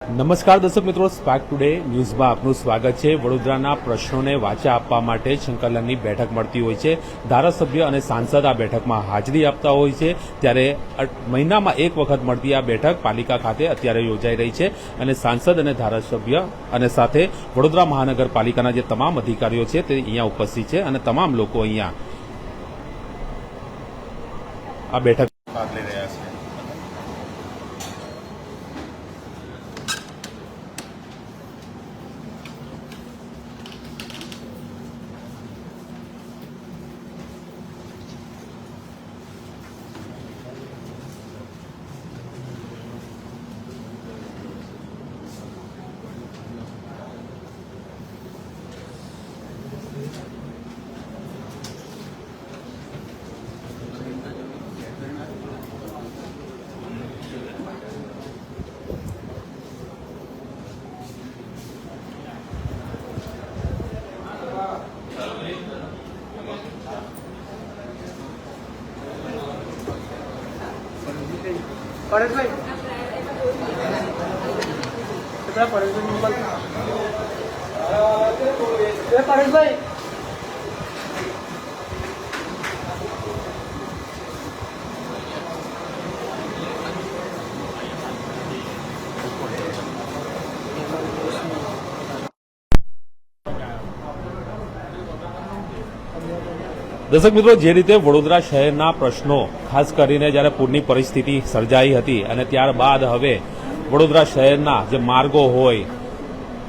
નમસ્કાર દર્શક મિત્રો સ્પાર્ક ટુડે ન્યૂઝમાં આપનું સ્વાગત છે. વડોદરાના પ્રશ્નોને વાચા આપવા માટે સંકલનની બેઠક મળતી હોય છે. ધારાસભ્ય અને સાંસદ આ બેઠકમાં હાજરી આપતા હોય છે. ત્યારે મહિનામાં એક વખત મળતી આ બેઠક પાલિકા ખાતે અત્યારે યોજાઈ રહી છે અને સાંસદ અને ધારાસભ્ય અને સાથે વડોદરા મહાનગરપાલિકાના જે તમામ અધિકારીઓ છે તે અહીંયા ઉપસ્થિત છે અને તમામ લોકો અહીંયા આ બેઠક ભાગ લઈ રહ્યા છે. પરેશભાઈ? પરેશભાઈ પરેશભાઈ દર્શક મિત્રો, જે રીતે વડોદરા શહેરના પ્રશ્નો, ખાસ કરીને જ્યારે પૂરની પરિસ્થિતિ સર્જાઈ હતી અને ત્યારબાદ હવે વડોદરા શહેરના જે માર્ગો હોય,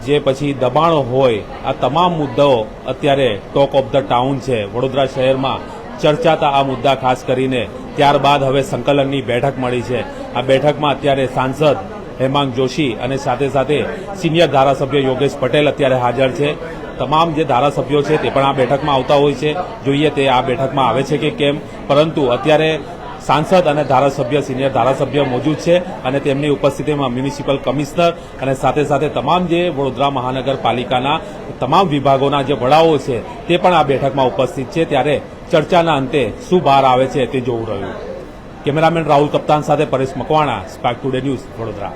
જે પછી દબાણો હોય, આ તમામ મુદ્દાઓ અત્યારે ટોક ઓફ ધ ટાઉન છે. વડોદરા શહેરમાં ચર્ચાતા આ મુદ્દા, ખાસ કરીને ત્યારબાદ હવે સંકલનની બેઠક મળી છે. આ બેઠકમાં અત્યારે સાંસદ હેમાંગ જોશી અને સાથે સાથે સિનિયર ધારાસભ્ય યોગેશ પટેલ અત્યારે હાજર છે. તમામ જે ધારાસભ્યો છે તે પણ આ બેઠકમાં આવતા હોય છે. જોઈએ તે આ બેઠકમાં આવે છે કે કેમ. પરંતુ અત્યારે સાંસદ અને ધારાસભ્ય, સિનિયર ધારાસભ્ય મોજૂદ છે અને તેમની ઉપસ્થિતિમાં મ્યુનિસિપલ કમિશનર અને સાથે સાથે તમામ જે વડોદરા મહાનગરપાલિકાના તમામ વિભાગોના જે વડાઓ છે તે પણ આ બેઠકમાં ઉપસ્થિત છે. ત્યારે ચર્ચાના અંતે શું બહાર આવે છે તે જોવું રહ્યું. કેમેરામેન રાહુલ કપ્તાન સાથે Paresh Makwana, spark today news Vadodara.